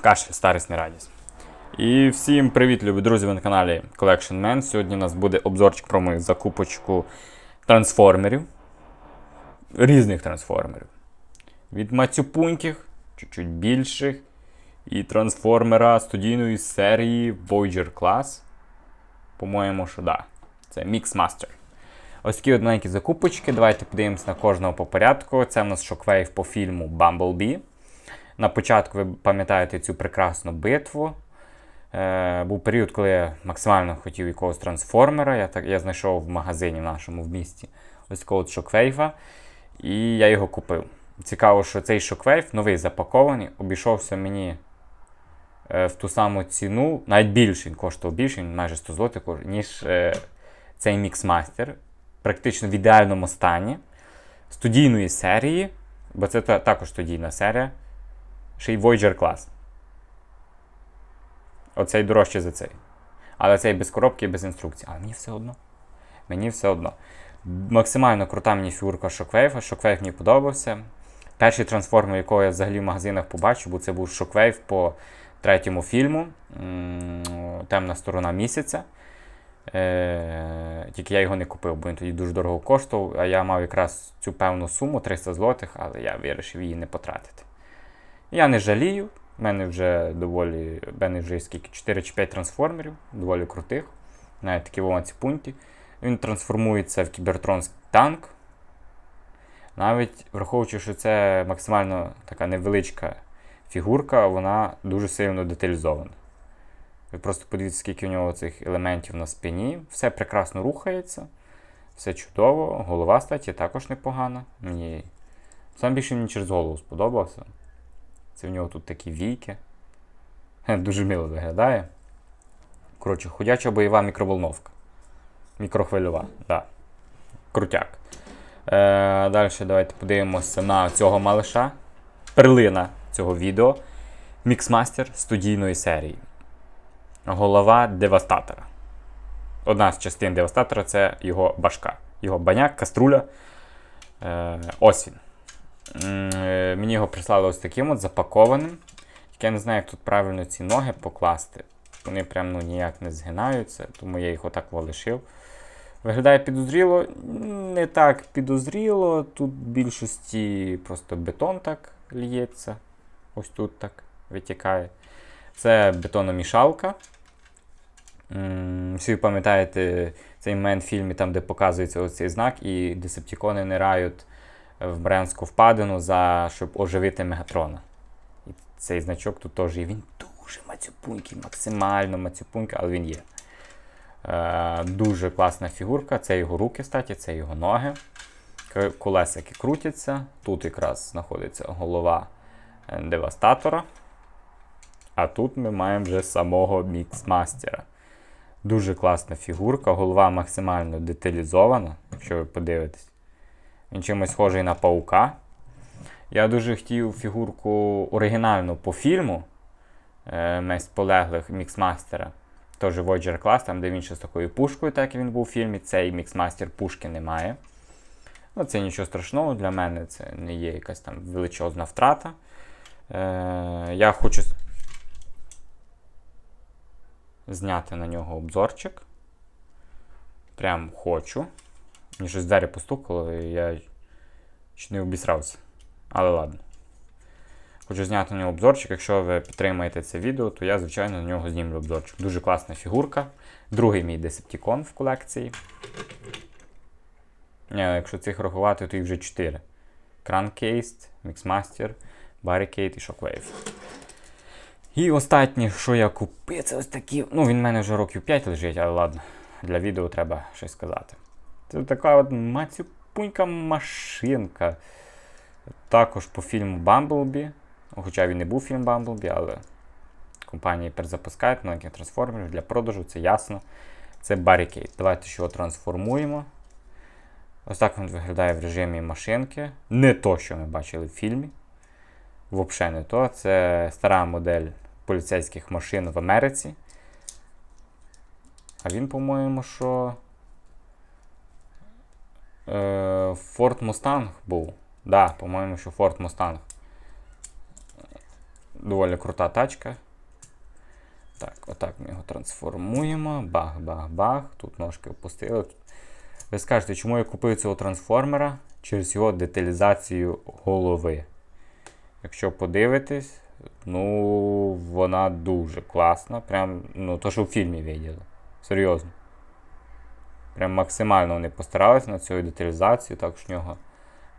Кашель, старість не радість. І всім привіт, любі друзі, ви на каналі Collection Man. Сьогодні у нас буде обзорчик про мою закупочку трансформерів. Різних трансформерів. Від мацюпуньких, чуть-чуть більших. І трансформера студійної серії Voyager Class. По-моєму, що да. Це Mixmaster. Ось такі одненькі закупочки. Давайте подивимось на кожного по порядку. Це в нас шоквейв по фільму Bumblebee. На початку ви пам'ятаєте цю прекрасну битву. Е, був період, коли я максимально хотів якогось трансформера. Я так, я знайшов в магазині в нашому в місті ось такого от шоквейва. І я його купив. Цікаво, що цей шоквейв новий запакований, обійшовся мені е, в ту саму ціну, навіть більше він коштував більше, майже 100 злотих, ніж е, цей міксмастер. Практично в ідеальному стані студійної серії, бо це також студійна серія, ще й Voyager Class. Оцей дорожче за цей. Але цей без коробки і без інструкції. Але мені все одно. Мені все одно. Максимально крута мені фігурка Shockwave. Shockwave мені подобався. Перший трансформер, якого я взагалі в магазинах побачив, бо це був Shockwave по третьому фільму Темна сторона місяця. Е, тільки я його не купив, бо він тоді дуже дорого коштував, а я мав якраз цю певну суму 300 злотих, але я вирішив її не потратити. Я не жалію. в мене вже доволі, мене вже скільки 4 чи 5 трансформерів, доволі крутих. Навіть такі вованці пункті. Він трансформується в кібертронський танк. Навіть враховуючи, що це максимально така невеличка фігурка, вона дуже сильно деталізована. Ви просто подивіться, скільки у нього цих елементів на спині. Все прекрасно рухається, все чудово. Голова, статі, також непогана. Мені сам більше мені через голову сподобався. Це в нього тут такі війки. Дуже мило виглядає. Коротше, ходяча бойова мікроволновка. Мікрохвильова, да. Крутяк. Е, далі давайте подивимося на цього малиша. Перлина цього відео. Міксмастер студійної серії. Голова девастатора. Одна з частин девастатора це його башка. Його баняк, каструля. Е, ось він. Е, Мені його прислали ось таким от запакованим. Я не знаю, як тут правильно ці ноги покласти. Вони прям ну, ніяк не згинаються, тому я їх отак лишив. Виглядає підозріло, не так підозріло. Тут в більшості просто бетон так лється. Ось тут так витікає. Це бетономішалка. Всі пам'ятаєте цей в фільмі, там, де показується оцей знак, і десептикони нирають в Бренську впадину, за, щоб оживити Мегатрона. І цей значок тут теж є. Він дуже мацюпунький, максимально мацюпунький, але він є. Е, дуже класна фігурка. Це його руки, статі, це його ноги. Колесики крутяться. Тут якраз знаходиться голова е, девастатора. А тут ми маємо вже самого міксмастера. Дуже класна фігурка, голова максимально деталізована, якщо ви подивитесь. Він чимось схожий на паука. Я дуже хотів фігурку оригінальну по фільму е, полеглих міксмастера. Теж Voyager Class, там де він ще з такою пушкою, так як він був у фільмі. Цей міксмастер пушки немає. Ну, це нічого страшного для мене, це не є якась там величезна втрата. Е, я хочу зняти на нього обзорчик. Прям хочу. Мені щось двері постукало, і я чуть не обісрався. Але ладно. Хочу зняти на нього обзорчик. Якщо ви підтримаєте це відео, то я, звичайно, на нього знімлю обзорчик. Дуже класна фігурка. Другий мій Decepticon в колекції. Якщо цих рахувати, то їх вже 4. Crankcase, Mixmaster, Barricade і Shockwave. І останнє, що я купив, це ось такі. Ну, він в мене вже років 5 лежить, але ладно, для відео треба щось сказати. Це така от мацюпунька машинка. Також по фільму Bumblebee. Хоча він не був фільм Bumblebee, але компанії перезапускають нових трансформерів для продажу, це ясно. Це Barricade. Давайте ще його трансформуємо. Ось так він виглядає в режимі машинки. Не то, що ми бачили в фільмі. Взагалі не то. Це стара модель поліцейських машин в Америці. А він, по-моєму, що. Е, Ford Mustang був. Да, по-моєму, що Ford Mustang. доволі крута тачка. Так, отак ми його трансформуємо. Бах, бах, бах. Тут ножки опустили. Ви скажете, чому я купив цього трансформера? Через його деталізацію голови. Якщо подивитись, ну, вона дуже класна. Прям, ну, то, що в фільмі виділи. Серйозно. Прям максимально вони постаралися над цією деталізацією. Також в нього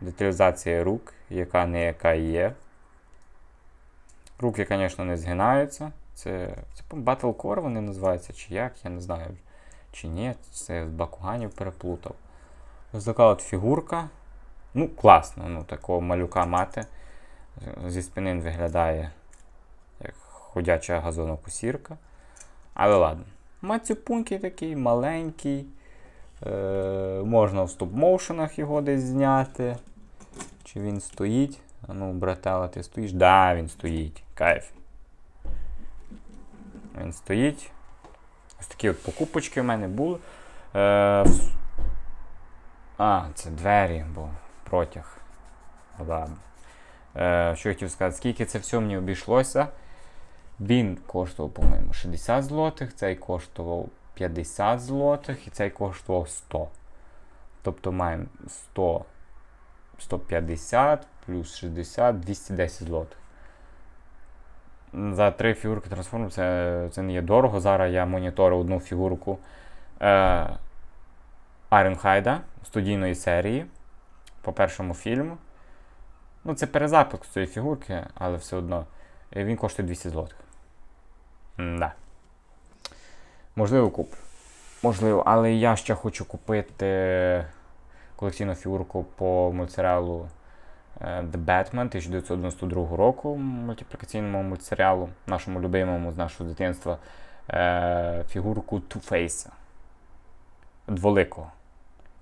деталізація рук, яка не яка є. Руки, звісно, не згинаються. Це, це Battle Core вони називаються, чи як, я не знаю. Чи ні, це з Бакуганів переплутав. Ось така от фігурка. Ну, класно, ну, такого малюка мати. Зі спини він виглядає як ходяча газонокосірка. Але ладно. Мацюпунький такий маленький. Е, можна в стоп-моушенах його десь зняти. Чи він стоїть? Ну, братела, ти стоїш? Да, він стоїть. Кайф. Він стоїть. Ось такі от покупочки в мене були. Е, А, це двері, бо протяг. Ладно. Е, що я хотів сказати, скільки це все мені обійшлося? Він коштував, по-моєму, 60 злотих, цей коштував 50 злотих і цей коштував 100. Тобто маємо 100, 150 плюс 60, 210 злотих. За три фігурки трансформу це, це не є дорого. Зараз я моніторю одну фігурку е, студійної серії по першому фільму. Ну, це перезапуск цієї фігурки, але все одно. Е, Він коштує 200 злотих. Да. Можливо, куплю. Можливо, але я ще хочу купити колекційну фігурку по мультсеріалу е, The Batman 1992 року, мультиплікаційному мультсеріалу, нашому любимому з нашого дитинства, е, фігурку Two-Face. Дволикого.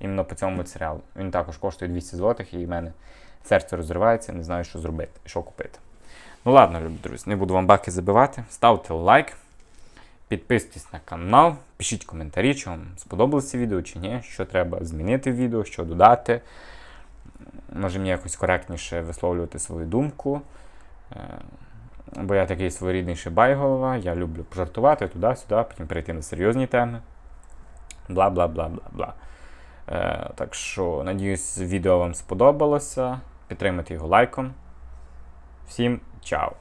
Іменно по цьому мультсеріалу. Він також коштує 200 злотих, і в мене серце розривається, не знаю, що зробити, що купити. Ну ладно, любі друзі, не буду вам баки забивати. Ставте лайк, підписуйтесь на канал, пишіть коментарі, чи вам сподобалося відео чи ні, що треба змінити в відео, що додати. Може мені якось коректніше висловлювати свою думку. Е, Бо я такий своєрідний шибайголова, я люблю пожартувати туди-сюди, потім перейти на серйозні теми. Бла бла бла бла бла. Е, так що, надіюсь, відео вам сподобалося. Підтримайте його лайком. Всім чао!